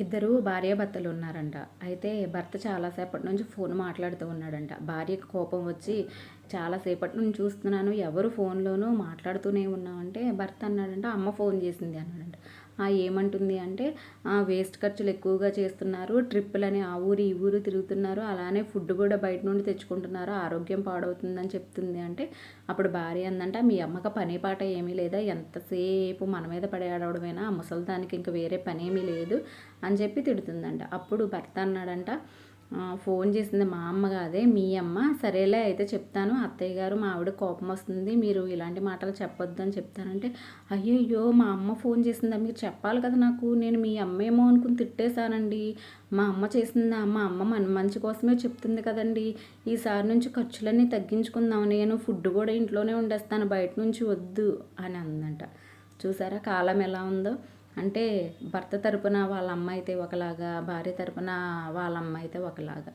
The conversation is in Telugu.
ఇద్దరు భార్యాభర్తలు ఉన్నారంట. అయితే భర్త చాలాసేపటి నుంచి ఫోన్ మాట్లాడుతూ ఉన్నాడంట. భార్యకు కోపం వచ్చి చాలాసేపటి నుంచి చూస్తున్నాను ఎవరు ఫోన్లోనూ మాట్లాడుతూనే ఉన్నామంటే భర్త అన్నాడంట. అమ్మ ఫోన్ చేసింది అన్నాడంట. ఏమంటుంది అంటే వేస్ట్ ఖర్చులు ఎక్కువగా చేస్తున్నారు. ట్రిప్పులని ఆ ఊరు ఈ ఊరు తిరుగుతున్నారు. అలానే ఫుడ్ కూడా బయట నుండి తెచ్చుకుంటున్నారు. ఆరోగ్యం పాడవుతుందని చెప్తుంది. అంటే అప్పుడు భార్య అందంట మీ అమ్మక పని పాట ఏమీ లేదా? ఎంతసేపు మన మీద పడే ఆ ముసలిదానికి ఇంకా వేరే పని ఏమీ లేదు. అని చెప్పి తిడుతుందంట. అప్పుడు భర్త అన్నాడంట ఫోన్ చేసింది మా అమ్మ కాదే మీ అమ్మ. సరేలే అయితే చెప్తాను. అత్తయ్య గారు మా ఆవిడ కోపం వస్తుంది. మీరు ఇలాంటి మాటలు చెప్పొద్దు అని చెప్తానంటే అయ్యయ్యో మా అమ్మ ఫోన్ చేసిందా? మీరు చెప్పాలి కదా నాకు. నేను మీ అమ్మేమో అనుకుని తిట్టేశానండి. మా అమ్మ చేసిందా? మా అమ్మ మన మంచి కోసమే చెప్తుంది కదండి. ఈసారి నుంచి ఖర్చులన్నీ తగ్గించుకుందాం. నేను ఫుడ్ కూడా ఇంట్లోనే ఉండేస్తాను బయట నుంచి వద్దు అని అందంట. చూసారా కాలం ఎలా ఉందో? అంటే భర్త తరపున వాళ్ళ అమ్మ అయితే ఒకలాగా భార్య తరపున వాళ్ళ అమ్మ అయితే ఒకలాగా.